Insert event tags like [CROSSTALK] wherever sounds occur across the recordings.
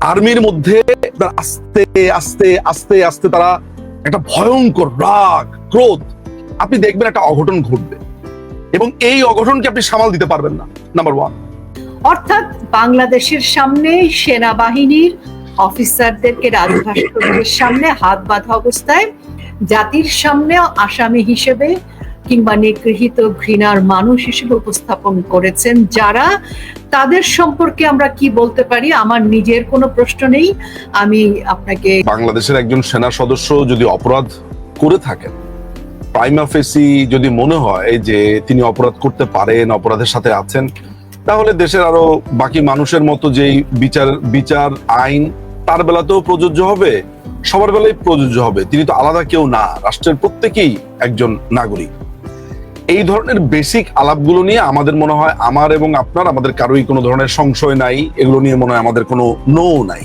আর্মির মধ্যে আস্তে আস্তে আস্তে আস্তে তারা একটা ভয়ঙ্কর রাগ, ক্রোধ, আপনি দেখবেন একটা অঘটন ঘটবে। এবং এই অঘটনকে আপনি সামাল দিতে পারবেন না নাম্বার ওয়ান অর্থাৎ বাংলাদেশের সামনে সেনাবাহিনীর অফিসারদেরকে রাজু সামনে হাত বাঁধা অবস্থায় জাতির সামনে আসামি হিসেবে কিংবা নিগৃহীত ঘৃণার মানুষ হিসেবে উপস্থাপন করেছেন যারা, তাদের সম্পর্কে আমরা কি বলতে পারি? আমার নিজের কোনো প্রশ্ন নেই। আমি আপনাকে বাংলাদেশের একজন সেনা সদস্য যদি অপরাধ করে থাকেন, প্রাইমা ফেসি যদি মনে হয় যে তিনি অপরাধ করতে পারেন, অপরাধের সাথে আছেন, তাহলে দেশের আরও বাকি মানুষের মতো যেই বিচার বিচার আইন, তার বেলাতেও প্রযোজ্য হবে, সবার বেলায় প্রযোজ্য হবে। তিনি তো আলাদা কেউ না। রাষ্ট্রের প্রত্যেকেই একজন নাগরিক। এই ধরনের বেসিক আলাপগুলো নিয়ে আমাদের মনে হয় আমার এবং আপনার আমাদের কারোই কোনো ধরনের সংশয় নাই এগুলো নিয়ে মনে হয় আমাদের কোনো নো নাই।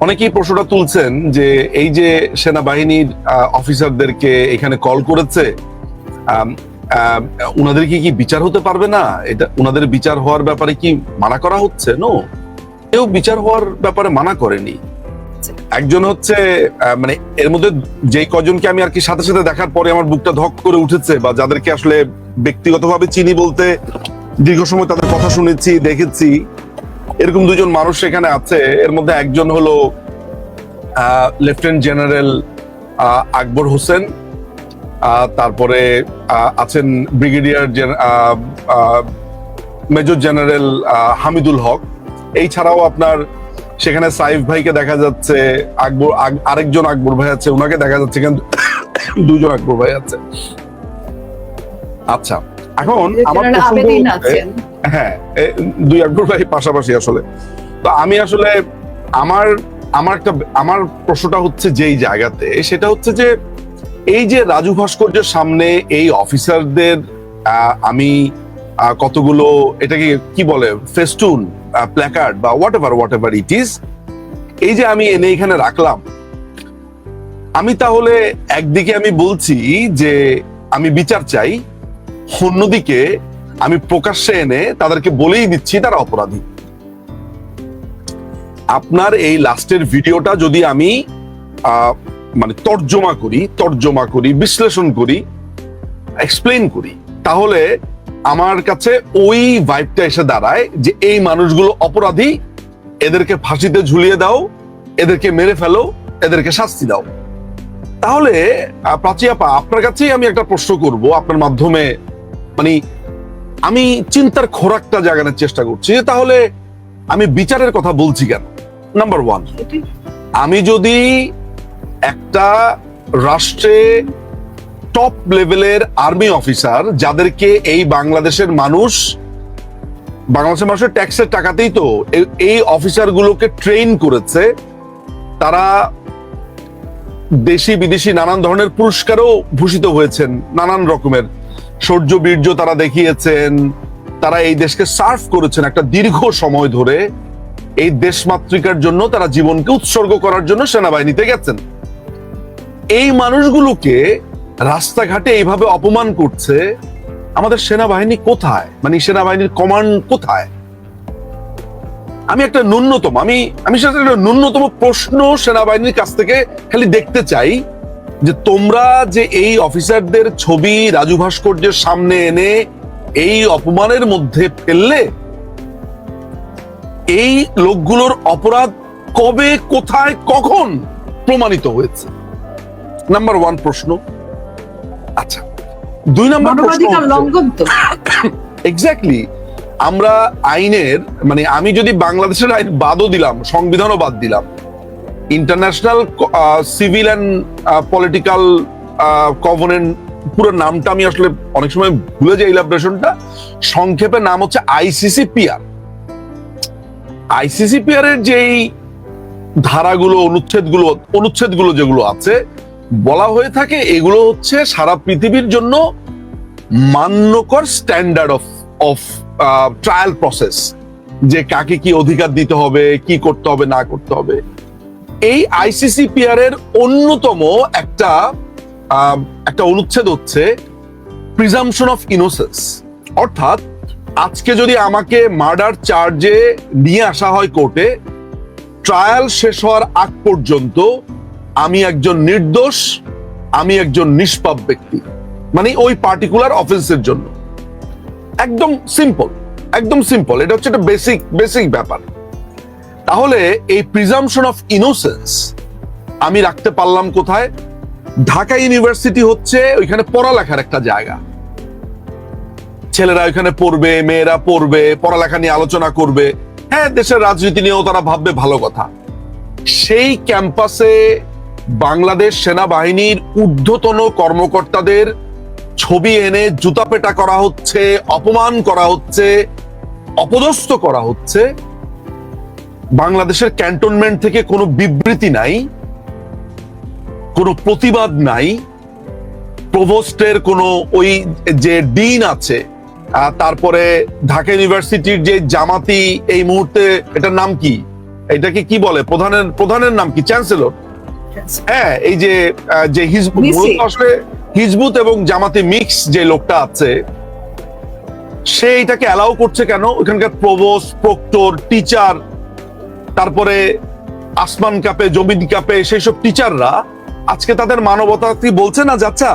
অনেকেই প্রশ্নটা তুলছেন যে এই যে সেনাবাহিনীর অফিসারদেরকে এখানে কল করেছে আম, উনাদেরকে কি বিচার হতে পারবে না? এটা উনাদের বিচার হওয়ার ব্যাপারে কি মানা করা হচ্ছে? নো কেউ বিচার হওয়ার ব্যাপারে মানা করেনি। একজন হচ্ছে মানে এর মধ্যে যেই কজনকে আমি আর কি সাথে সাথে দেখার পরে আমার বুকটা ধক করে উঠেছে বা যাদেরকে আসলে ব্যক্তিগতভাবে চিনি বলতে দীর্ঘ সময় তাদের কথা শুনেছি, দেখেছি, এরকম দুজন মানুষ সেখানে আছে। এর মধ্যে একজন হলো লেফটেন্যান্ট জেনারেল আকবর হোসেন তারপরে আছেন brigadier major general Hamidul Haque. এই ছাড়াও আপনার সেখানে সাইফ ভাইকে দেখা যাচ্ছে আকবর আরেকজন আকবর ভাই আছে ওনাকে দেখা যাচ্ছে কিন্তু দুজন আকবর ভাই আছে। আচ্ছা এখন আমার হ্যাঁ দুই আকবর ভাই পাশাপাশি আসলে। তো আমি আসলে আমার আমার একটা আমার প্রশ্নটা হচ্ছে যেই জায়গাতে সেটা হচ্ছে যে এই যে রাজু ভাস্কর্যের সামনে এই অফিসারদের আহ, আমি কতগুলো এটাকে কি বলে ফেস্টুন প্ল্যাকার্ড বা whatever whatever it is এই যে আমি এনে এখানে রাখলাম, আমি তাহলে একদিকে আমি বলছি যে আমি বিচার চাই, অন্যদিকে আমি প্রকাশ্যে এনে তাদেরকে বলেই দিচ্ছি তারা অপরাধী। আপনার এই লাস্টের ভিডিওটা যদি আমি মানে তর্জমা করি তর্জমা করি, বিশ্লেষণ করি এক্সপ্লেন করি, তাহলে আমার কাছে ওই ভাইবটা এসে দাঁড়ায় যে এই মানুষগুলো অপরাধী এদেরকে ফাঁসিতে ঝুলিয়ে দাও এদেরকে মেরে ফেলো এদেরকে শাস্তি দাও। তাহলে প্রাচী আপা আপনার কাছেই আমি একটা প্রশ্ন করব আপনার মাধ্যমে। মানে আমি চিন্তার খোরাকটা জাগানোর চেষ্টা করছি যে তাহলে আমি বিচারের কথা বলছি কেন? নাম্বার ওয়ান আমি যদি একটা রাষ্ট্রে টপ লেভেলের আর্মি অফিসার যাদেরকে এই বাংলাদেশের মানুষ, বাংলাদেশের মানুষের ট্যাক্সের টাকাতেই তো এই অফিসার গুলোকে ট্রেন করেছে। তারা দেশি বিদেশি নানান ধরনের পুরস্কারও ভূষিত হয়েছেন, নানান রকমের। শৌর্য বীর্য তারা দেখিয়েছেন, তারা এই দেশকে সার্ভ করেছেন একটা দীর্ঘ সময় ধরে। এই দেশমাতৃকার জন্য তারা জীবনকে উৎসর্গ করার জন্য সেনাবাহিনীতে গেছেন। এই মানুষগুলোকে রাস্তাঘাটে এইভাবে অপমান করছে, আমাদের সেনাবাহিনী কোথায়? মানে সেনাবাহিনীর কমান্ড কোথায়? আমি একটা ন্যূনতম, আমি আমি সেটা একটা ন্যূনতম প্রশ্ন সেনাবাহিনীর কাছ থেকে খালি দেখতে চাই যে তোমরা যে এই অফিসারদের ছবি রাজু ভাস্কর্যের সামনে এনে এই অপমানের মধ্যে ফেললে, এই লোকগুলোর অপরাধ কবে, কোথায়, কখন প্রমাণিত হয়েছে? নাম্বার ওয়ান প্রশ্ন। আচ্ছা দুই নম্বর লঙ্ঘন তো। এক্স্যাক্টলি আমরা আইনের মানে আমি যদি বাংলাদেশের আইন বাদও দিলাম সংবিধানও বাদ দিলাম international civil and political covenant পুরো নামটা আমি আসলে অনেক সময় ভুলে যাই ইলাবরেশনটা সংক্ষেপে নাম হচ্ছে আইসিসি পিআর আইসিসি পিআর এর যেই ধারাগুলো অনুচ্ছেদগুলো অনুচ্ছেদগুলো যেগুলো আছে বলা হয়ে থাকে, এগুলো হচ্ছে সারা পৃথিবীর জন্য মান্যকর standard of of trial process যে কাকে কি অধিকার দিতে হবে, কি করতে হবে, না করতে হবে। এই আইসিসিপিআর এর অন্যতম একটা একটা অনুচ্ছেদ হচ্ছে প্রিজামশন অফ ইনোসেন্স অর্থাৎ আজকে যদি আমাকে মার্ডার চার্জে নিয়ে আসা হয় কোর্টে ট্রায়াল শেষ হওয়ার আগ পর্যন্ত আমি একজন নির্দোষ, আমি একজন নিষ্পাপ ব্যক্তি। মানে ওই পার্টিকুলার অফেন্সের জন্য। একদম সিম্পল একদম সিম্পল এটা হচ্ছে একটা বেসিক বেসিক ব্যাপার। তাহলে এই প্রিজামশন অফ ইনোসেন্স আমি রাখতে পারলাম কোথায়? ঢাকা ইউনিভার্সিটি হচ্ছে ওইখানে পড়ালেখার একটা জায়গা। ছেলেরা ওইখানে পড়বে, মেয়েরা পড়বে, পড়ালেখা নিয়ে আলোচনা করবে। হ্যাঁ দেশের রাজনীতি নিয়েও তারা ভাববে ভালো কথা। সেই ক্যাম্পাসে বাংলাদেশ সেনাবাহিনীর ঊর্ধ্বতন কর্মকর্তাদের ছবি এনে জুতা পেটা করা হচ্ছে, অপমান করা হচ্ছে, অপদস্থ করা হচ্ছে। বাংলাদেশের ক্যান্টনমেন্ট থেকে কোনো বিবৃতি নাই, কোনো প্রতিবাদ নাই। প্রভোস্টের কোনো ওই যে ডিন আছে তারপরে ঢাকা ইউনিভার্সিটির যে জামাতি এই মুহূর্তে, এটার নাম কি? এটাকে কি বলে? প্রধানের প্রধানের নাম কি? চ্যান্সেলর? হ্যাঁ এই যে যে হিজবুত আসলে হিজবুত এবং জামাতে মিক্স যে লোকটা আছে সে এটাকে অ্যালাউ করছে কেন? ওখানকার প্রভোস প্রক্টর টিচার তারপরে আসমান কাপে জমিন কাপে সেই সব টিচাররা আজকে তাদের মানবতা কি বলছে না? যাচ্ছা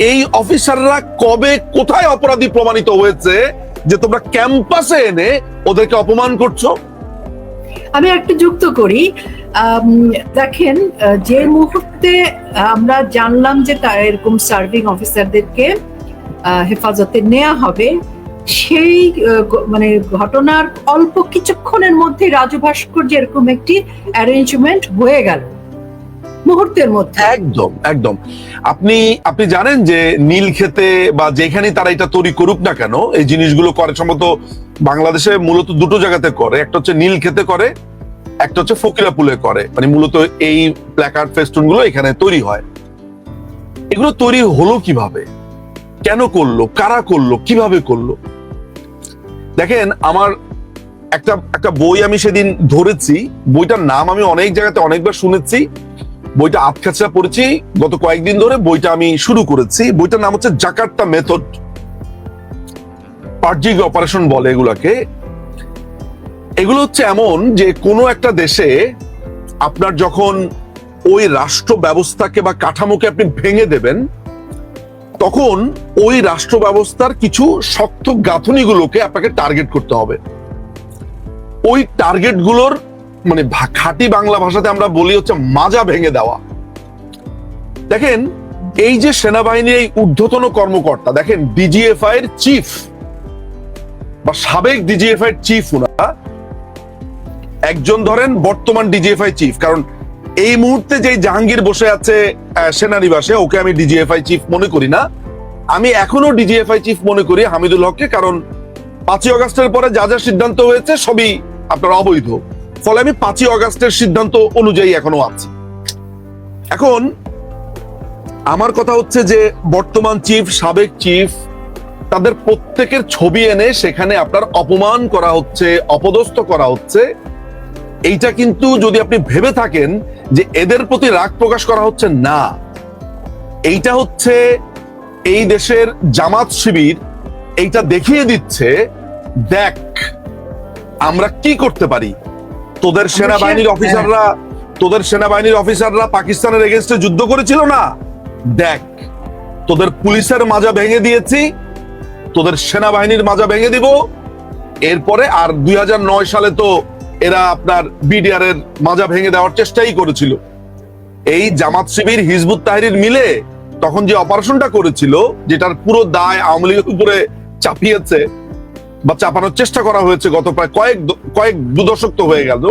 এই অফিসাররা কবে কোথায় অপরাধী প্রমাণিত হয়েছে যে তোমরা ক্যাম্পাসে এনে ওদেরকে অপমান করছ? আমি একটু যুক্ত করি। দেখেন যে মুহূর্তে আমরা জানলাম যে তা এরকম সার্ভিং অফিসারদেরকে হেফাজতে নেওয়া হবে, সেই মানে ঘটনার অল্প কিছুক্ষণের মধ্যে রাজু ভাস্কর এরকম একটি অ্যারেঞ্জমেন্ট হয়ে গেল। মুহূর্তের মধ্যে। একদম একদম। আপনি আপনি জানেন যে নীল খেতে বা যেখানে তারা এটা তৈরি করুক না কেন, এই জিনিসগুলো করে সম্ভবত বাংলাদেশে মূলত দুটো জায়গাতে করে। একটা হচ্ছে নীল খেতে করে, একটা হচ্ছে ফকিরাপুলে করে। মানে মূলত এই প্ল্যাকার্ড ফেস্টুনগুলো এখানে তৈরি হয়। এগুলো তৈরি হলো কীভাবে? কেন করল? কারা করল? কীভাবে করল? দেখেন, আমার একটা একটা বই আমি সেদিন ধরেছি। বইটার নাম আমি অনেক জায়গাতে অনেকবার শুনেছি। বইটা আটকাছা পড়েছি, গত কয়েকদিন ধরে বইটা আমি শুরু করেছি। বইটার নাম হচ্ছে জাকার্তা মেথড। পার্জিক অপারেশন বলে এগুলাকে। এগুলো হচ্ছে এমন যে কোনো একটা দেশে আপনার যখন ওই রাষ্ট্র ব্যবস্থাকে বা কাঠামোকে আপনি ভেঙে দেবেন, তখন ওই রাষ্ট্র ব্যবস্থার কিছু শক্ত গাঁথনিগুলোকে আপনাকে টার্গেট করতে হবে। ওই টার্গেটগুলোর মানে খাঁটি বাংলা ভাষাতে আমরা বলি হচ্ছে মাজা ভেঙে দেওয়া। দেখেন, এই যে সেনাবাহিনীর এই ঊর্ধ্বতন কর্মকর্তা, দেখেন ডিজিএফআই এর চিফ বা সাবেক ডিজিএফআই এর চিফ উনারা, একজন ধরেন বর্তমান ডিজিএফআই চিফ কারণ এই মুহূর্তে যে জাহাঙ্গীর বসে আছে সেনানিবাসে, ওকে আমি ডিজিএফআই চিফ মনে করি না। আমি এখনও ডিজিএফআই চিফ মনে করি হামিদুল হককে, কারণ পাঁচই অগস্টের পরে যা যা সিদ্ধান্ত হয়েছে সবই আপনার অবৈধ। ফলে আমি পাঁচই অগস্টের সিদ্ধান্ত অনুযায়ী এখনও আছি। এখন, আমার কথা হচ্ছে যে বর্তমান চিফ, সাবেক চিফ, তাদের প্রত্যেকের ছবি এনে সেখানে আপনার অপমান করা হচ্ছে, অপদস্থ করা হচ্ছে। এইটা কিন্তু যদি আপনি ভেবে থাকেন যে এদের প্রতি রাগ প্রকাশ করা হচ্ছে, না। এইটা হচ্ছে এই দেশের জামাত শিবির, এইটা দেখিয়ে দিচ্ছে, দেখ, আমরা কি করতে পারি? তোদের সেনাবাহিনীর অফিসাররা তোদের সেনাবাহিনীর অফিসাররা পাকিস্তানের এগেনস্টে যুদ্ধ করেছিল না? দেখ তোদের পুলিশের মাজা ভেঙে দিয়েছি তোদের সেনাবাহিনীর মাজা ভেঙে দিব। এরপরে আর দুই হাজার নয় সালে তো এরা আপনার বিডিআর এর মাজা ভেঙে দেওয়ার চেষ্টাই করেছিল। এই জামাত শিবির হিজবুত তাহরির মিলে তখন যে অপারেশনটা করেছিল যেটার পুরো দায় আওয়ামী লীগের উপরে চাপিয়েছে বা চাপানোর চেষ্টা করা হয়েছে গত প্রায় কয়েক কয়েক দু দশক তো হয়ে গেল।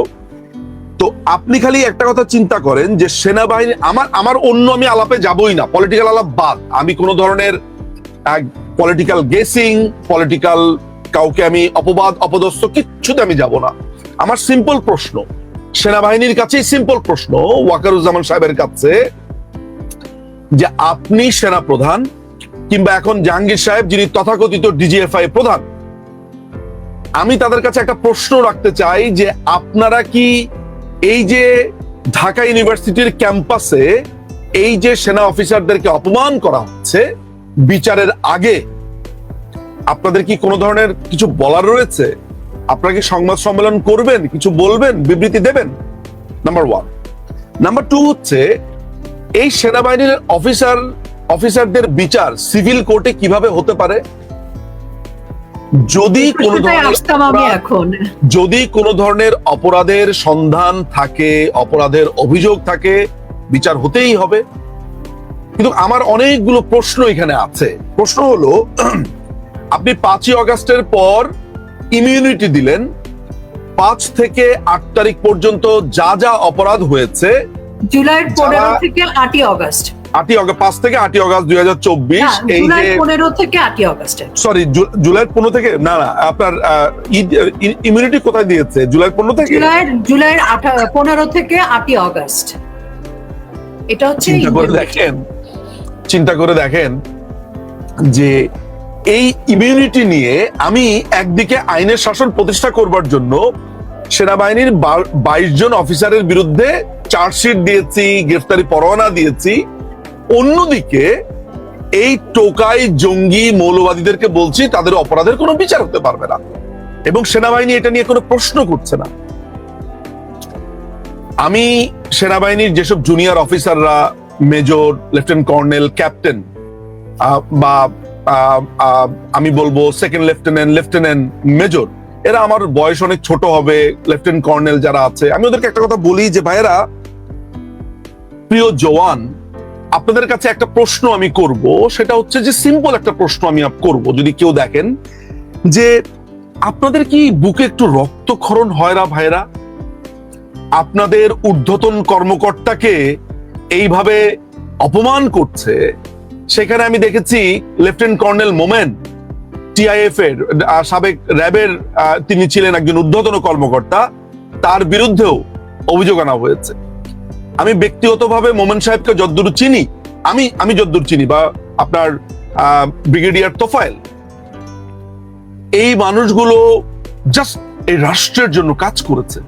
তো আপনি খালি একটা কথা চিন্তা করেন যে সেনাবাহিনী, আমার আমার অন্য আমি আলাপে যাবই না। পলিটিক্যাল আলাপ বাদ। আমি কোনো ধরনের পলিটিক্যাল গেসিং পলিটিক্যাল কাউকে আমি অপবাদ, অপদস্থ কিচ্ছুতে আমি যাব না। আমার সিম্পল প্রশ্ন, সেনাবাহিনীর কাছেই সিম্পল প্রশ্ন, ওয়াকারুজ্জামান সাহেবের কাছে, যে আপনি সেনা প্রধান কিংবা এখন জাহাঙ্গীর সাহেব যিনি তথাকথিত ডিজিএফআই প্রধান আমি তাদের কাছে একটা প্রশ্ন রাখতে চাই যে আপনারা কি এই যে ঢাকা ইউনিভার্সিটির ক্যাম্পাসে এই যে সেনা অফিসারদেরকে অপমান করা হচ্ছে বিচারের আগে, আপনাদের কি কোনো ধরনের কিছু বলার রয়েছে? আপনারা কি সংবাদ সম্মেলন করবেন, কিছু বলবেন, বিবৃতি দেবেন? নাম্বার ওয়ান নাম্বার টু হচ্ছে, এই সেনাবাহিনীর অফিসার, অফিসারদের বিচার সিভিল কোর্টে কীভাবে হতে পারে? যদি কোনো এখন। যদি কোনো ধরনের অপরাধের সন্ধান থাকে অপরাধের অভিযোগ থাকে বিচার হতেই হবে। কিন্তু আমার অনেকগুলো প্রশ্ন এখানে আছে। প্রশ্ন হলো [CLEARS THROAT] আপনি পাঁচই অগস্টের পর ইমিউনিটি দিলেন। পাঁচ থেকে আট তারিখ পর্যন্ত যা যা অপরাধ হয়েছে জুলাইয়ের পনেরো থেকে আটই অগস্ট আটই অগস্ট পাঁচ থেকে আটই অগস্ট দুই হাজার চব্বিশ এই যে পনেরো থেকে আটই অগস্টে সরি জুলাই পনেরো থেকে না না আপনার ইমিউনিটি কোথায় দিয়েছে? জুলাই পনেরো থেকে? জুলাইয়ের জুলাইয়ের পনেরো থেকে আটই অগস্ট এটা হচ্ছে চিন্তা করে দেখেন চিন্তা করে দেখেন যে এই ইমিউনিটি নিয়ে আমি একদিকে আইনের শাসন প্রতিষ্ঠা করবার জন্য সেনাবাহিনীর বাইশ জন অফিসারের বিরুদ্ধে চার্জশিট দিয়েছি, গ্রেফতারি পরোয়ানা দিয়েছি। অন্যদিকে এই টোকাই জঙ্গি মৌলবাদীদেরকে বলছি, তাদের অপরাধের কোনো বিচার হতে পারবে না। এবং সেনাবাহিনী এটা নিয়ে কোনো প্রশ্ন করছে না। আমি সেনাবাহিনীর যেসব জুনিয়র অফিসাররা, মেজর, লেফটেন্যান্ট কর্নেল, ক্যাপ্টেন বা আমি বলব সেকেন্ড লেফটেন্যান্ট লেফটেন্যান্ট, মেজর, এরা আমার বয়স অনেক ছোট হবে, লেফটেন্যান্ট কর্নেল যারা আছে, আমি ওদেরকে একটা কথা বলি যে, ভাইয়েরা প্রিয় জওয়ান, আপনাদের কাছে একটা প্রশ্ন আমি করব, সেটা হচ্ছে যে সিম্পল একটা প্রশ্ন আমি করব, যদি কেউ দেখেন যে আপনাদের কি বুকে একটু রক্তক্ষরণ হয় না ভাইরা আপনাদের ঊর্ধ্বতন কর্মকর্তাকে এইভাবে অপমান করছে, সেখানে আমি দেখেছি লেফটেন্যান্ট কর্নেল মোমেন টিআইএফ এর সাবেক র্যাবের তিনি ছিলেন একজন ঊর্ধ্বতন কর্মকর্তা, তার বিরুদ্ধেও অভিযোগ আনা হয়েছে। আমি ব্যক্তিগতভাবে মোমেন সাহেবকে যদ্দূর চিনি, আমি আমি যদ্দূর চিনি, বা আপনার ব্রিগেডিয়ার তোফায়েল। এই মানুষগুলো জাস্ট এই রাষ্ট্রের জন্য কাজ করেছে।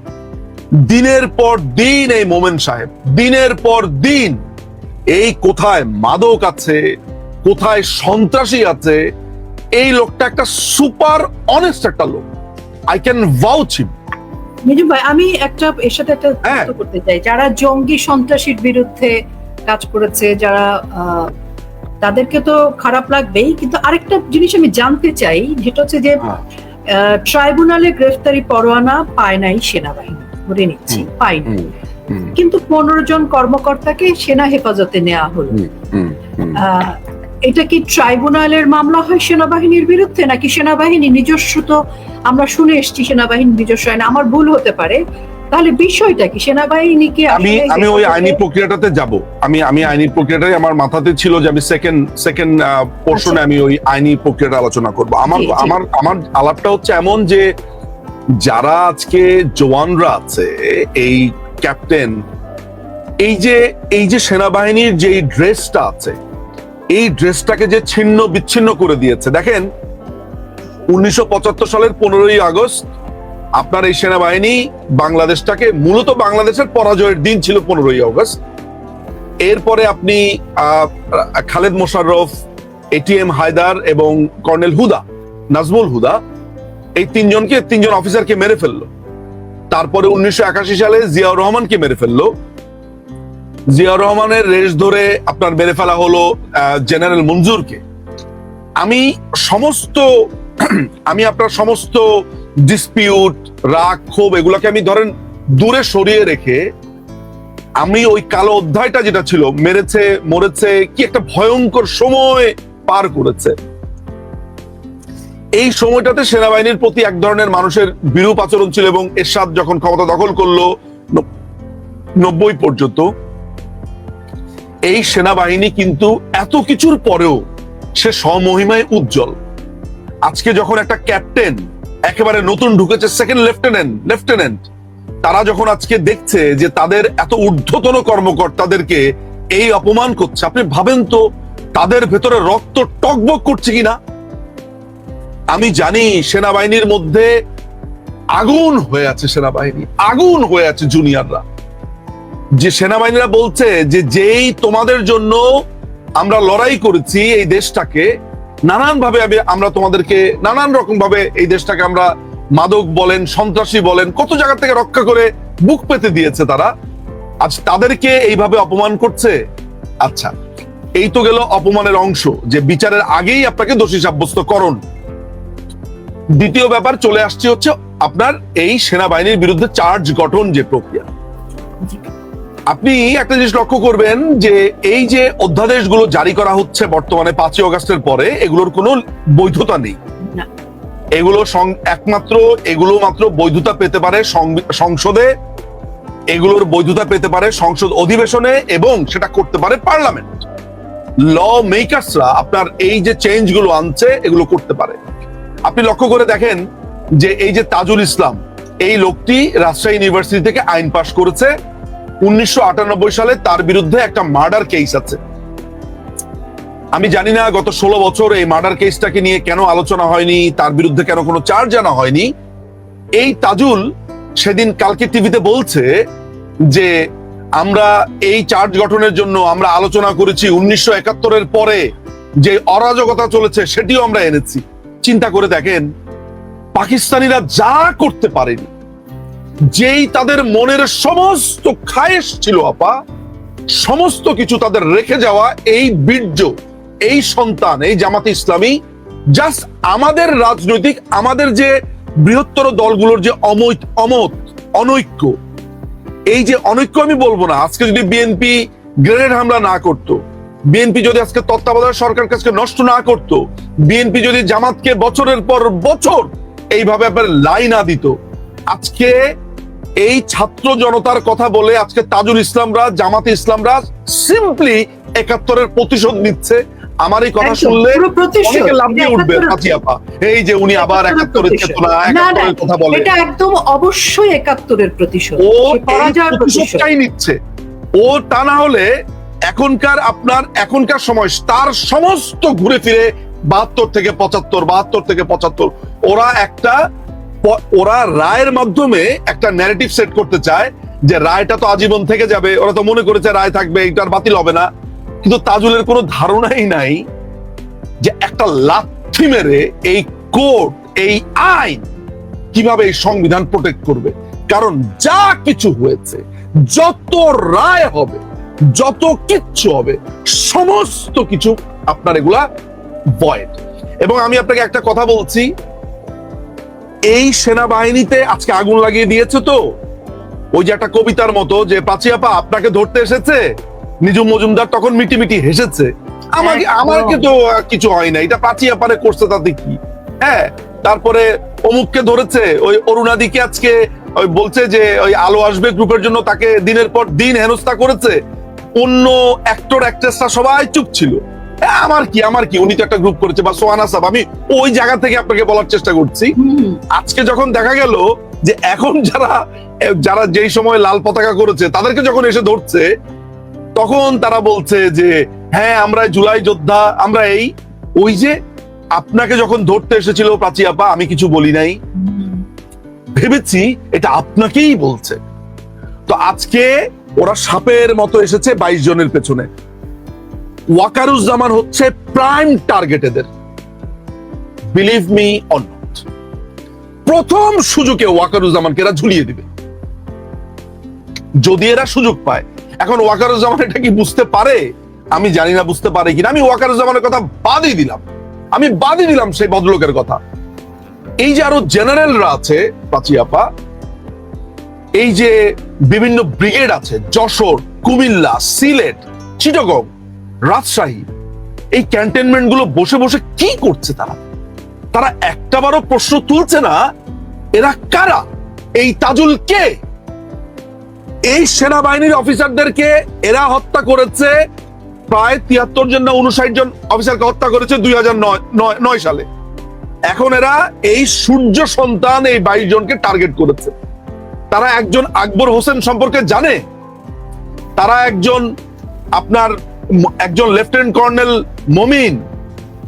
দিনের পর দিন এই মোমেন সাহেব, দিনের পর দিন এই কোথায় মাদক আছে, কোথায় সন্ত্রাসী আছে, এই লোকটা একটা সুপার অনেস্ট একটা লোক। I can vouch him Mizu ভাই আমি একটা এর সাথে একটা হ্যাঁ। যুক্ত করতে চাই। যারা জঙ্গি সন্ত্রাসীর বিরুদ্ধে কাজ করেছে যারা তাদেরকে তো খারাপ লাগবেই কিন্তু আরেকটা জিনিস আমি জানতে চাই যেটা হচ্ছে যে হ্যাঁ। ট্রাইব্যুনালে গ্রেফতারি পরোয়ানা পায় নাই সেনাবাহিনী। ধরে নিচ্ছি। পায়নি কিন্তু পনেরো জন কর্মকর্তাকে সেনা হেফাজতে নেওয়া হলো। আহ, এটা কি ট্রাইব্যুনালের মামলা হয় সেনাবাহিনীর বিরুদ্ধে নাকি সেনাবাহিনী নিজস্ব তো আমরা শুনে এসেছি সেনাবাহিনী নিজস্ব আইন। আমার ভুল হতে পারে। তাহলে বিষয়টা কি? সেনাবাহিনীকে আমি আমি ওই আইনি প্রক্রিয়াটাতে যাব। আমি আমি আইনি প্রক্রিয়াটাই আমার মাথাতে ছিল যে আমি সেকেন্ড সেকেন্ড পোর্শনে আমি ওই আইনি প্রক্রিয়াটা আলোচনা করব। আমার। আমার আমার আলাপটা হচ্ছে এমন যে যারা আজকে জওয়ানরা আছে এই ক্যাপ্টেন এই যে এই যে সেনাবাহিনীর যে ড্রেসটা আছে এই ড্রেসটাকে যে ছিন্ন বিচ্ছিন্ন করে দিয়েছে। দেখেন, উনিশশো সালের পনেরোই আগস্ট আপনার এই সেনাবাহিনী বাংলাদেশটাকে, মূলত বাংলাদেশের পরাজয়ের দিন ছিল পনেরোই আগস্ট। এরপরে আপনি খালেদ মোশাররফ এটিএম হায়দার এবং কর্নেল হুদা, নাজমুল হুদা, এই তিনজনকে, তিনজন অফিসারকে মেরে ফেলল। তারপরে উনিশশো একাশি সালে জিয়াউর রহমানকে মেরে ফেলল। জিয়াউর রহমানের রেস ধরে আপনার মেরে ফেলা হলো জেনারেল মঞ্জুরকে। আমি সমস্ত, [CLEARS THROAT] আমি আপনার সমস্ত ডিসপিউট রাগ ক্ষোভ এগুলোকে আমি ধরেন দূরে সরিয়ে রেখে আমি ওই কালো অধ্যায়টা যেটা ছিল, মেরেছে, মরেছে, কি একটা ভয়ঙ্কর সময় পার করেছে। এই সময়টাতে সেনাবাহিনীর প্রতি এক ধরনের মানুষের বিরূপ আচরণ ছিল এবং এরশাদ যখন ক্ষমতা দখল করল, নব্বই পর্যন্ত এই সেনাবাহিনী কিন্তু এত কিছুর পরেও সে স্বমহিমায় উজ্জ্বল। আজকে যখন একটা ক্যাপ্টেন একেবারে নতুন ঢুকেছে সেকেন্ড লেফটেন্যান্ট লেফটেন্যান্ট তারা যখন আজকে দেখছে যে তাদের এত ঊর্ধ্বতন কর্মকর্তাদেরকে এই অপমান করছে, আপনি ভাবেন তো তাদের ভেতরে রক্ত টকবক করছে কিনা? আমি জানি সেনাবাহিনীর মধ্যে আগুন হয়ে আছে সেনাবাহিনী, আগুন হয়ে আছে জুনিয়ররা যে সেনাবাহিনীরা বলছে যে যেই তোমাদের জন্য আমরা লড়াই করেছি এই দেশটাকে নানান ভাবে আমরা তোমাদেরকে নানান রকম ভাবে এই দেশটাকে আমরা মাদক বলেন, সন্ত্রাসী বলেন, কত জায়গা থেকে রক্ষা করে বুক পেতে দিয়েছে তারা। আজ তাদেরকে এইভাবে অপমান করছে? আচ্ছা এই তো গেল অপমানের অংশ যে বিচারের আগেই আপনাকে দোষী সাব্যস্ত করণ দ্বিতীয় ব্যাপার চলে আসছে হচ্ছে আপনার এই সেনাবাহিনীর বিরুদ্ধে চার্জ গঠন যে প্রক্রিয়া। আপনি একটা জিনিস লক্ষ্য করবেন যে এই যে অধ্যাদেশগুলো জারি করা হচ্ছে বর্তমানে পাঁচই অগস্টের পরে এগুলোর কোনো বৈধতা নেই। এগুলো একমাত্র এগুলো মাত্র বৈধতা পেতে পারে সংসদে এগুলোর বৈধতা পেতে পারে সংসদ অধিবেশনে এবং সেটা করতে পারে পার্লামেন্ট। ল মেকার্সরা আপনার এই যে চেঞ্জগুলো আনছে এগুলো করতে পারে। আপনি লক্ষ্য করে দেখেন যে এই যে তাজুল ইসলাম এই লোকটি রাজশাহী ইউনিভার্সিটি থেকে আইন পাশ করেছে। উনিশশো সালে তার বিরুদ্ধে একটা মার্ডার কেস আছে। আমি জানি না গত ষোলো বছর এই মার্ডার কেসটাকে নিয়ে কেন আলোচনা হয়নি, তার বিরুদ্ধে কেন কোনো চার্জ আনা হয়নি। এই তাজুল সেদিন কালকে টিভিতে বলছে যে, আমরা এই চার্জ গঠনের জন্য আমরা আলোচনা করেছি উনিশশো একাত্তরের পরে, যে অরাজকতা চলেছে সেটিও আমরা এনেছি। চিন্তা করে দেখেন, পাকিস্তানিরা যা করতে পারেনি যেই তাদের মনের সমস্ত খায়েশ ছিল, আপা, সমস্ত কিছু তাদের রেখে যাওয়া এই বীর্য, এই সন্তান, এই জামাতে ইসলামী জাস্ট আমাদের রাজনৈতিক, আমাদের যে বৃহত্তর দলগুলোর যে অমৈত, অমত, অনৈক্য, এই যে অনৈক্য আমি বলব না, আজকে যদি বিএনপি গ্রেনেড হামলা না করতো বিএনপি যদি আজকে তত্ত্বাবধায়ক সরকার কাছে নষ্ট না করতো বিএনপি যদি জামাতকে বছরের পর বছর এইভাবে আপনার লাই না দিত, আজকে এই ছাত্র জনতার কথা বলে আজকে তাজুল ইসলামরা জামাতে ইসলামরা সিম্পলি একাত্তরের প্রতিশোধ নিচ্ছে। আমার এই কথা শুনলে অনেকে লাফিয়ে উঠবে আপা এই যে উনি আবার একাত্তরের। চেতনা একাত্তরের কথা বলে। এটা একদম অবশ্যই একাত্তরের প্রতিশোধ। ও প্রতিশোধটাই নিচ্ছে। ও তা না হলে এখনকার আপনার এখনকার সময় তার সমস্ত ঘুরে ফিরে বাহাত্তর থেকে পঁচাত্তর বাহাত্তর থেকে পঁচাত্তর। ওরা একটা ওরা রায়ের মাধ্যমে একটা ন্যারেটিভ সেট করতে চায় যে রায়টা তো আজীবন থেকে যাবে। ওরা তো মনে করেছে রায় থাকবে এটার বাতিল হবে না। কিন্তু তাজুলের কোনো ধারণাই নাই যে একটা লাথি মেরে এই কোর্ট, এই আইন কীভাবে এই সংবিধান প্রোটেক্ট করবে। কারণ যা কিছু হয়েছে, যত রায় হবে, যত কিচ্ছু হবে, সমস্ত কিছু আপনার এগুলা ভয়েড এবং আমি আপনাকে একটা কথা বলছি এই সেনাবাহিনীতে আজকে আগুন লাগিয়ে দিয়েছে তো? ওই যে একটা কবিতার মতো যে পাচিয়াপা আপনাকে ধরতে এসেছে? নিজু মজুমদার তখন মিটি মিটি হেসেছে। আমাকে। আমাকে তো কিছু হয় না। এটা পাচিয়াপারে করছে তাতে কি? হ্যাঁ তারপরে অমুককে ধরেছে। ওই অরুণাদিকে আজকে ওই বলছে যে ওই আলো আসবে গ্রুপের জন্য তাকে দিনের পর দিন হেনস্থা করেছে। অন্য অ্যাক্টর অ্যাক্ট্রেসরা সবাই চুপ ছিল। আমার কি আমার কি? উনি তো একটা গ্রুপ করেছে বা সোহানা সাব আমি ওই জায়গা থেকে আপনাকে বলার চেষ্টা করছি। আজকে যখন দেখা গেল যে এখন যারা যারা যেই সময় লাল পতাকা করেছে তাদেরকে যখন এসে ধরছে তখন তারা বলছে যে হ্যাঁ আমরা জুলাই যোদ্ধা আমরা এই। ওই যে আপনাকে যখন ধরতে এসেছিল প্রাচী আপা আমি কিছু বলি নাই। ভেবেছি এটা আপনাকেই বলছে। তো আজকে ওরা সাপের মতো এসেছে বাইশ জনের পেছনে। ওয়াকারুজ্জামান হচ্ছে প্রাইম টার্গেট এদের। বিলিভ মি অন প্রথম সুযোগে ওয়াকারুজ্জামানকে এরা ঝুলিয়ে দিবে। যদি এরা সুযোগ পায়, এখন ওয়াকারুজ্জামান এটা কি বুঝতে পারে? আমি জানি না বুঝতে পারে কিনা। আমি ওয়াকারুজ্জামানের কথা বাদই দিলাম। আমি বাদই দিলাম সেই ভদ্রলোকের কথা। এই যে আরও জেনারেলরা আছে পাচিয়াপা এই যে বিভিন্ন ব্রিগেড আছে, যশোর, কুমিল্লা, সিলেট, চিটগং রাজশাহী, এই ক্যান্টনমেন্টগুলো বসে বসে কি করছে তারা? তারা একটাবারও প্রশ্ন তুলছে না, এরা কারা? এই তাজুল কে? এই সেনাবাহিনীর অফিসারদেরকে এরা হত্যা করেছে, প্রায় তিয়াত্তর জন না উনষাট জন অফিসারকে হত্যা করেছে দুই হাজার নয় সালে। এখন এরা এই সূর্য সন্তান এই বাইশ জনকে টার্গেট করেছে। তারা একজন আকবর হোসেন সম্পর্কে জানে? তারা একজন আপনার একজন লেফটেন্যান্ট কর্নেল মমিন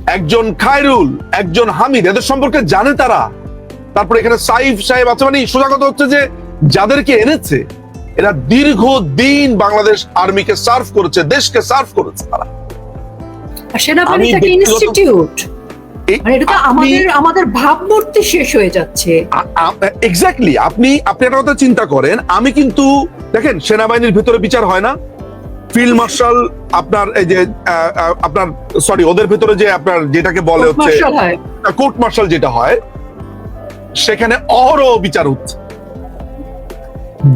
একজন খায়রুল একজন হামিদ এদের সম্পর্কে জানে তারা। তারপর এখানে সাইফ সাহেব আছে মানে সোজা কথা হচ্ছে যে যাদেরকে এনেছে এরা দীর্ঘ দিন বাংলাদেশ আর্মিকে সার্ভ করেছে দেশকে সার্ভ করেছে তারা। আর সেনাবাহিনী আমি একটা ব্যক্তিগত- ইনস্টিটিউট। এই- এটা তো আপনি- আমাদের আমাদের ভাবমূর্তি শেষ হয়ে যাচ্ছে। এক্স্যাক্টলি আপনি আপনি একটা কথা চিন্তা করেন আমি কিন্তু দেখেন সেনাবাহিনীর ভিতরে বিচার হয় না। ফিল্ড মার্শাল আপনার এই যে আপনার সরি ওদের ভিতরে যে আপনার যেটাকে বলে হচ্ছে কোর্ট মার্শাল যেটা হয় সেখানে অহরহ বিচার হচ্ছে।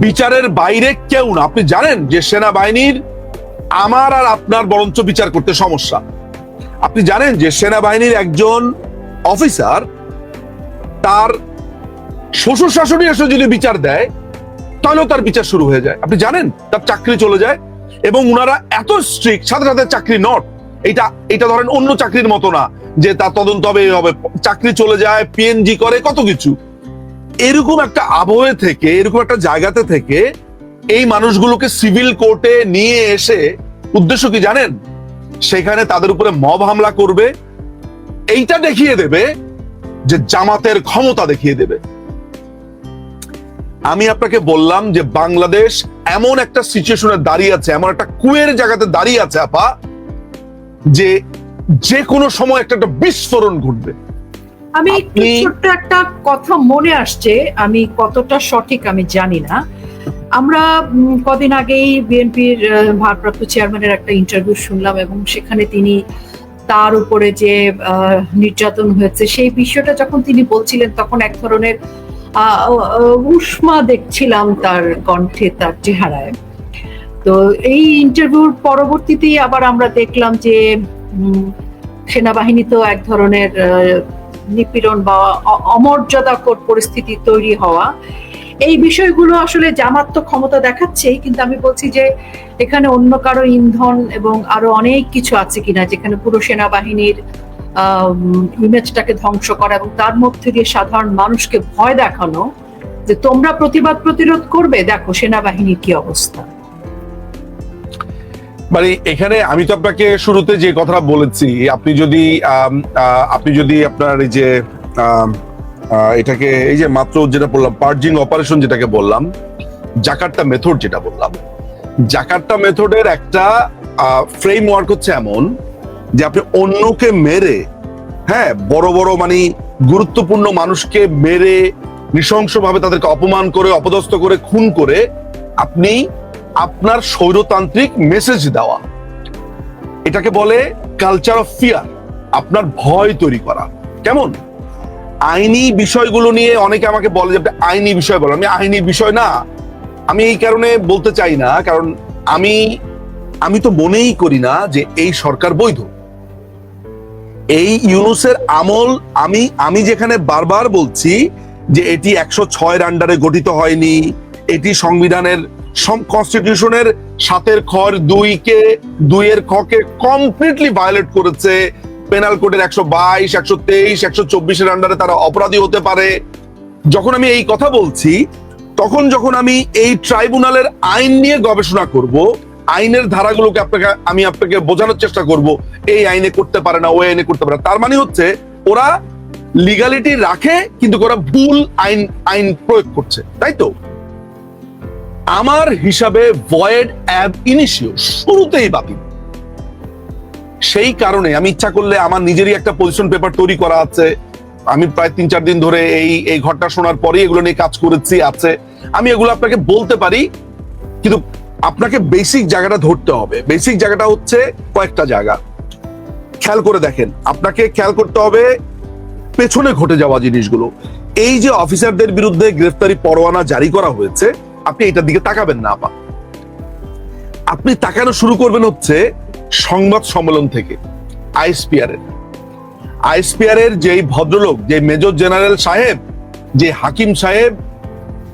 বিচারের বাইরে কেউ না। আপনি জানেন যে সেনাবাহিনীর আমার আর আপনার বরঞ্চ বিচার করতে সমস্যা। আপনি জানেন যে সেনাবাহিনীর একজন অফিসার তার শ্বশুর শাশুড়ি এসে যদি বিচার দেয় তাহলেও তার বিচার শুরু হয়ে যায়। আপনি জানেন তার চাকরি চলে যায় এবং উনারা এত স্ট্রিক্ট সাথে সাথে চাকরি নট এটা এটা ধরেন অন্য চাকরির মতো না, যে তার তদন্ত হবে হবে, চাকরি চলে যায় পিএনজি করে, কত কিছু। এরকম একটা আবহে থেকে, এরকম একটা জায়গাতে থেকে এই মানুষগুলোকে সিভিল কোর্টে নিয়ে এসে, উদ্দেশ্য কি জানেন? সেখানে তাদের উপরে মব হামলা করবে, এইটা দেখিয়ে দেবে যে জামাতের ক্ষমতা দেখিয়ে দেবে। আমি আপনাকে বললাম যে বাংলাদেশ এমন একটা সিচুয়েশনে দাঁড়িয়ে আছে এমন একটা কুয়ের জায়গাতে দাঁড়িয়ে আছে আপা যে যে কোনো সময় একটা একটা বিস্ফোরণ ঘটবে। আমি একটু ছোট্ট একটা কথা মনে আসছে আমি কতটা সঠিক আমি জানি না। আমরা কদিন আগেই বিএনপির ভারপ্রাপ্ত চেয়ারম্যানের একটা ইন্টারভিউ শুনলাম এবং সেখানে তিনি তার উপরে যে নির্যাতন হয়েছে সেই বিষয়টা যখন তিনি বলছিলেন তখন এক ধরনের উষ্মা দেখছিলাম তার কণ্ঠে, তার চেহারায়। তো এই ইন্টারভিউর পরবর্তীতেই আবার আমরা দেখলাম যে সেনাবাহিনী তো এক ধরনের নিপীড়ন বা অমর্যাদাকর পরিস্থিতি তৈরি হওয়া। এই বিষয়গুলো আসলে জামাত তো ক্ষমতা দেখাচ্ছেই, কিন্তু আমি বলছি যে, এখানে অন্য কারও ইন্ধন এবং আরও অনেক কিছু আছে কিনা, যেখানে পুরো সেনাবাহিনীর ইমেজটাকে ধ্বংস করা এবং তার মধ্যে দিয়ে সাধারণ মানুষকে ভয় দেখানো যে তোমরা প্রতিবাদ প্রতিরোধ করবে? দেখো, সেনাবাহিনীর কি অবস্থা। মানে এখানে আমি তো আপনাকে শুরুতে যে কথাটা বলেছি, আপনি যদি আপনি যদি আপনার এই যে এটাকে, এই যে মাত্র যেটা বললাম, পার্জিং অপারেশন যেটাকে বললাম, জাকার্তা মেথড যেটা বললাম, জাকার্তা মেথডের একটা ফ্রেমওয়ার্ক হচ্ছে এমন যে আপনি অন্যকে মেরে হ্যাঁ বড় বড় মানে গুরুত্বপূর্ণ মানুষকে মেরে, নৃশংসভাবে তাদেরকে অপমান করে, অপদস্থ করে, খুন করে আপনি আপনার স্বৈরতান্ত্রিক মেসেজ দেওয়া। এটাকে বলে কালচার অফ ফিয়ার আপনার ভয় তৈরি করা। কেমন? আইনি বিষয়গুলো নিয়ে অনেকে আমাকে বলে যে আইনি বিষয় বলো আমি আইনি বিষয় না। আমি এই কারণে বলতে চাই না, কারণ আমি আমি তো মনেই করি না যে এই সরকার বৈধ। এই ইউনুসের আমল আমি আমি যেখানে বারবার বলছি যে এটি একশো ছয় আন্ডারে গঠিত হয়নি, এটি সংবিধানের কনস্টিটিউশনের সাতের খর দুইকে, দুইয়ের খকে কমপ্লিটলি ভায়োলেট করেছে। পেনাল কোডের একশো বাইশ, একশো তেইশ, একশো চব্বিশের আন্ডারে তারা অপরাধী হতে পারে। যখন আমি এই কথা বলছি, তখন যখন আমি এই ট্রাইব্যুনালের আইন নিয়ে গবেষণা করব আইনের ধারাগুলোকে আপনাকে, আমি আপনাকে বোঝানোর চেষ্টা করব, এই আইনে করতে পারে না, ওই আইনে করতে পারে তার মানে হচ্ছে, ওরা লিগালিটি রাখে, কিন্তু ওরা ভুল আইন আইন প্রয়োগ করছে, তাই তো? আমার হিসাবে ভয়েড অ্যাব ইনিশিও শুরুতেই বাতিল। সেই কারণে আমি ইচ্ছা করলে আমার নিজেরই একটা পজিশন পেপার তৈরি করা আছে। আমি প্রায় তিন চার দিন ধরে এই এই ঘটনা শোনার পরে এগুলো নিয়ে কাজ করেছি, আছে। আমি এগুলো আপনাকে বলতে পারি, কিন্তু আপনাকে বেসিক জায়গাটা ধরতে হবে। বেসিক জায়গাটা হচ্ছে কয়েকটা জায়গা। খেয়াল করে দেখেন, আপনাকে খেয়াল করতে হবে পেছনে ঘটে যাওয়া জিনিসগুলো। এই যে অফিসারদের বিরুদ্ধে গ্রেফতারি পরোয়ানা জারি করা হয়েছে, আপনি এটার দিকে তাকাবেন না, আপা। আপনি তাকানো শুরু করবেন হচ্ছে সংবাদ সম্মেলন থেকে আইএসপিআর এর আইএসপিআর এর যেই ভদ্রলোক, যে মেজর জেনারেল সাহেব, যে হাকিম সাহেব,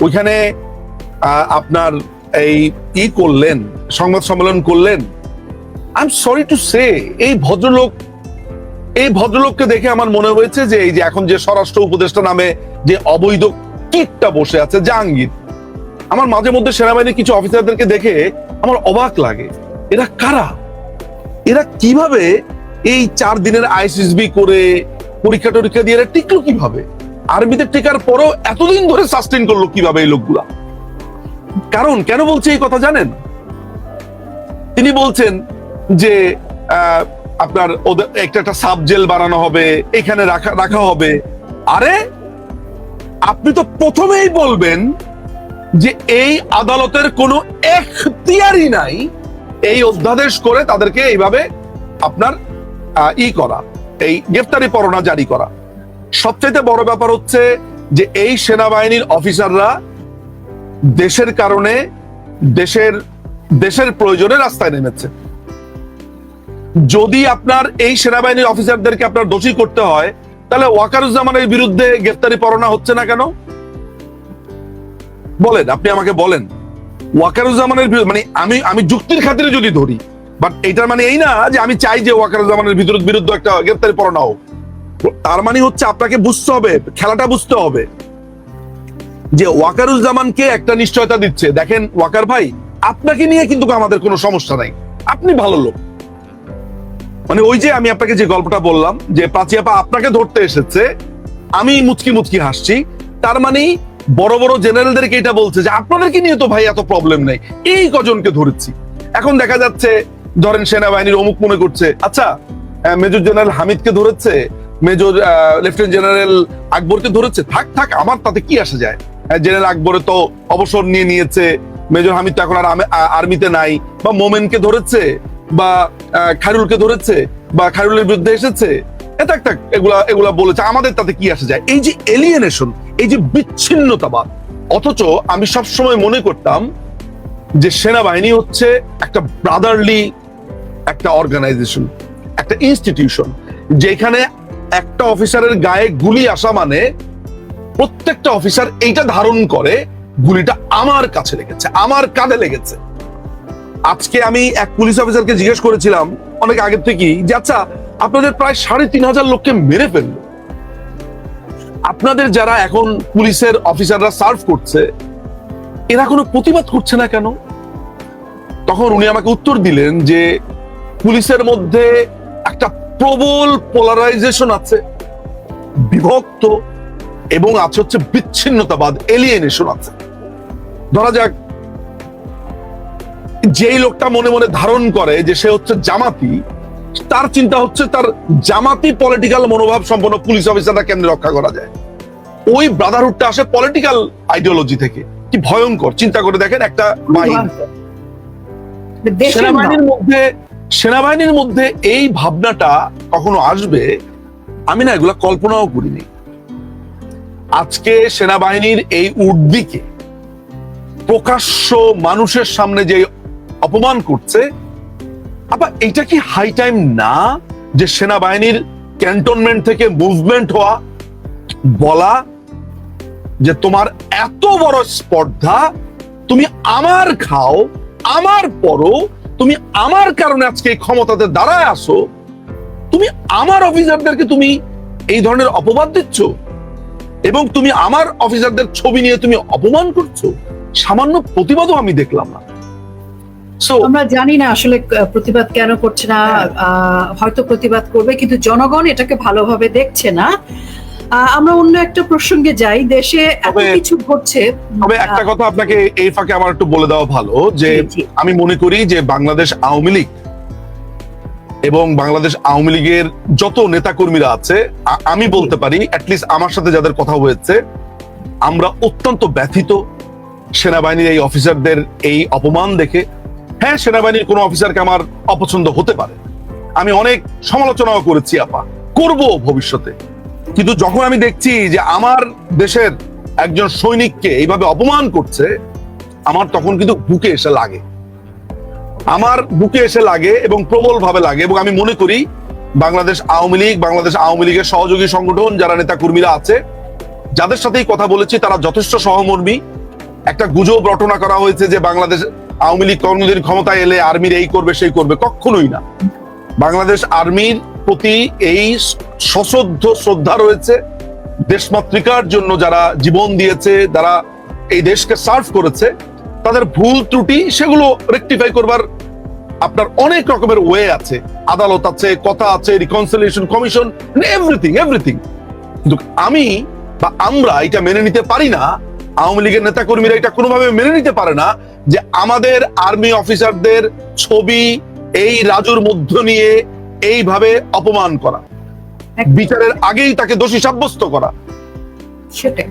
ওইখানে আপনার এই ই করলেন, সংবাদ সম্মেলন করলেন I am sorry to say এই ভদ্রলোক, এই ভদ্রলোককে দেখে আমার মনে হয়েছে যে এই যে এখন যে স্বরাষ্ট্র উপদেষ্টা নামে যে অবৈধ কিটটা বসে আছে, জাহাঙ্গীর, আমার মাঝে মধ্যে সেনাবাহিনীর কিছু অফিসারদেরকে দেখে আমার অবাক লাগে। এরা কারা? এরা কীভাবে এই চার দিনের আইসিসবি করে পরীক্ষা টরীক্ষা দিয়ে এরা টিকলো কীভাবে? আর্মিতে টিকার পরেও এতদিন ধরে সাস্টেন করল কীভাবে এই লোকগুলা? কারণ কেন বলছে এই কথা জানেন? তিনি বলছেন যে আপনার ওদের একটা একটা সাব জেল বানানো হবে, এখানে রাখা রাখা হবে। আরে, আপনি তো প্রথমেই বলবেন যে এই আদালতের কোনো এখতিয়ারই নাই এই অধ্যাদেশ করে তাদেরকে এইভাবে আপনার ই করা, এই গ্রেফতারি পরোনা জারি করা। সবচাইতে বড় ব্যাপার হচ্ছে যে এই সেনাবাহিনীর অফিসাররা দেশের কারণে দেশের দেশের প্রয়োজনে রাস্তায় নেমেছে। যদি আপনার এই সেনাবাহিনীর অফিসারদেরকে আপনার দোষী করতে হয়, তাহলে ওয়াকারুজ্জামানের বিরুদ্ধে গ্রেফতারি পরোয়ানা হচ্ছে না কেন? বলেন, আপনি আমাকে বলেন। ওয়াকারুজ্জামানের মানে আমি আমি যুক্তির খাতিরে যদি ধরি বাট এটার মানে এই না যে আমি চাই যে ওয়াকারুজ্জামানের বিরুদ্ধে একটা গ্রেফতারি পরোয়ানা হোক। তার মানে হচ্ছে আপনাকে বুঝতে হবে, খেলাটা বুঝতে হবে। যে ওয়াকারুজ্জামানকে একটা নিশ্চয়তা দিচ্ছে। দেখেন, ওয়াকার ভাই, আপনাকে নিয়ে কিন্তু আমাদের কোনো সমস্যা নাই। আপনি ভালো লোক। মানে ওই যে আমি আপনাকে যে গল্পটা বললাম, যে প্রাচিয়াপা আপনাকে ধরতে এসেছে, আমি মুচকি মুচকি হাসছি। তার মানে বড় বড় জেনারেলদেরকে এটা বলছে যে, আপনাদেরকে নিয়ে তো ভাই এত প্রবলেম নেই। এই কজনকে ধরেছি। এখন দেখা যাচ্ছে, ধরেন সেনাবাহিনীর অমুক মনে করছে আচ্ছা মেজর জেনারেল হামিদকে ধরেছে, মেজর লেফটেন্যান্ট জেনারেল আকবরকে ধরেছে। থাক থাক, আমার তাতে কি আসে যায়? জেনারেল আকবরে তো অবসর নিয়ে নিয়েছে। মেজর হামিদ তো এখন আর আর্মিতে নাই। বা মোমেনকে ধরেছে বা আহ, খায়রুলকে ধরেছে বা খায়রুলের বিরুদ্ধে এসেছে। এটা এগুলা এগুলা বলেছে। আমাদের তাতে কি আসে যায়? এই যে এলিয়েনেশন এই যে বিচ্ছিন্নতাবাদ অথচ আমি সবসময় মনে করতাম যে সেনাবাহিনী হচ্ছে একটা ব্রাদারলি একটা অর্গানাইজেশন একটা ইনস্টিটিউশন যেখানে একটা অফিসারের গায়ে গুলি আসা মানে প্রত্যেকটা অফিসার এইটা ধারণ করে, গুলিটা আমার কাছে লেগেছে, আমার কাঁধে লেগেছে। আজকে আমি এক পুলিশ অফিসারকে জিজ্ঞেস করেছিলাম, অনেক আগের থেকেই, যে আচ্ছা আপনাদের প্রায় সাড়ে তিন হাজার লোককে মেরে ফেলল। আপনাদের যারা এখন পুলিশের অফিসাররা সার্ভ করছে, এরা কোনো প্রতিবাদ করছে না কেন? তখন উনি আমাকে উত্তর দিলেন যে, পুলিশের মধ্যে একটা প্রবল পোলারাইজেশন আছে, বিভক্ত এবং আছে হচ্ছে বিচ্ছিন্নতাবাদ এলিয়েনেশন আছে। ধরা যাক যেই লোকটা মনে মনে ধারণ করে যে সে হচ্ছে জামাতি তার চিন্তা হচ্ছে তার জামাতি পলিটিক্যাল মনোভাব সম্পন্ন পুলিশ অফিসাররা কেমনে রক্ষা করা যায়। ওই ব্রাদারহুডটা আসে পলিটিক্যাল আইডিওলজি থেকে। কি ভয়ঙ্কর চিন্তা করে দেখেন একটা বাহিনী। সেনাবাহিনীর মধ্যে সেনাবাহিনীর মধ্যে এই ভাবনাটা কখনো আসবে? আমি না এগুলা কল্পনাও করিনি। আজকে সেনাবাহিনীর এই উর্দিকে প্রকাশ্য মানুষের সামনে যে অপমান করছে আবার এটা কি হাই টাইম না যে সেনাবাহিনীর ক্যান্টনমেন্ট থেকে মুভমেন্ট হওয়া বলা যে তোমার এত বড় স্পর্ধা, তুমি আমার খাও, আমার পরও তুমি আমার কারণে আজকে ক্ষমতাতে দাঁড়ায় আসো তুমি আমার অফিসারদেরকে তুমি এই ধরনের অপবাদ দিচ্ছ? এবং তুমি আমার অফিসারদের ছবি নিয়ে তুমি অপমান করছ সামান্য প্রতিবাদও আমি দেখলাম না। আমরা জানি না আসলে প্রতিবাদ কেন করছে না হয়তো প্রতিবাদ করবে কিন্তু জনগণ এটাকে ভালোভাবে দেখছে না। আমরা অন্য একটা প্রসঙ্গে যাই দেশে এত কিছু ঘটছে। তবে একটা কথা আপনাকে এই ফাঁকে আমার একটু বলে দেওয়া ভালো যে। আমি মনে করি যে বাংলাদেশ আওয়ামী লীগ এবং বাংলাদেশ আওয়ামী লীগের যত নেতাকর্মীরা আছে আমি বলতে পারি অ্যাটলিস্ট আমার সাথে যাদের কথা হয়েছে, আমরা অত্যন্ত ব্যথিত সেনাবাহিনীর এই অফিসারদের এই অপমান দেখে হ্যাঁ সেনাবাহিনীর কোনো অফিসারকে আমার অপছন্দ হতে পারে। আমি অনেক সমালোচনাও করেছি, আপা। করব ভবিষ্যতে। কিন্তু যখন আমি দেখছি যে আমার দেশের একজন সৈনিককে এইভাবে অপমান করছে, আমার তখন কিন্তু বুকে এসে লাগে। আমার বুকে এসে লাগে এবং প্রবল ভাবে লাগে এবং আমি মনে করি বাংলাদেশ আওয়ামী লীগ, বাংলাদেশ আওয়ামী লীগের সহযোগী সংগঠন যারা নেতা কর্মীরা আছে, যাদের সাথেই কথা বলেছি তারা যথেষ্ট সহমর্মী। একটা গুজব রটনা করা হয়েছে যে বাংলাদেশ আওয়ামী লীগ কর্মীদের ক্ষমতায় এলে আর্মির এই করবে, সেই করবে। কখনোই না। বাংলাদেশ আর্মির প্রতি এই সশ্রদ্ধ শ্রদ্ধা রয়েছে। দেশমাতৃকার জন্য যারা জীবন দিয়েছে, যারা এই দেশকে সার্ভ করেছে তাদের ভুল ত্রুটি সেগুলো রেকটিফাই করবার আপনার অনেক রকমের ওয়ে আছে। আদালত আছে কথা আছে রিকনসিলিয়েশন কমিশন এভরিথিং এভরিথিং কিন্তু আমি বা আমরা এটা মেনে নিতে পারি না আওয়ামী লীগের নেতা কর্মীরা এটা কোনোভাবে মেনে নিতে পারে না যে আমাদের আর্মি অফিসারদের ছবি এই রাজুর মধ্য নিয়ে এইভাবে অপমান করা। বিচারের আগেই তাকে দোষী সাব্যস্ত করা। সেটাই।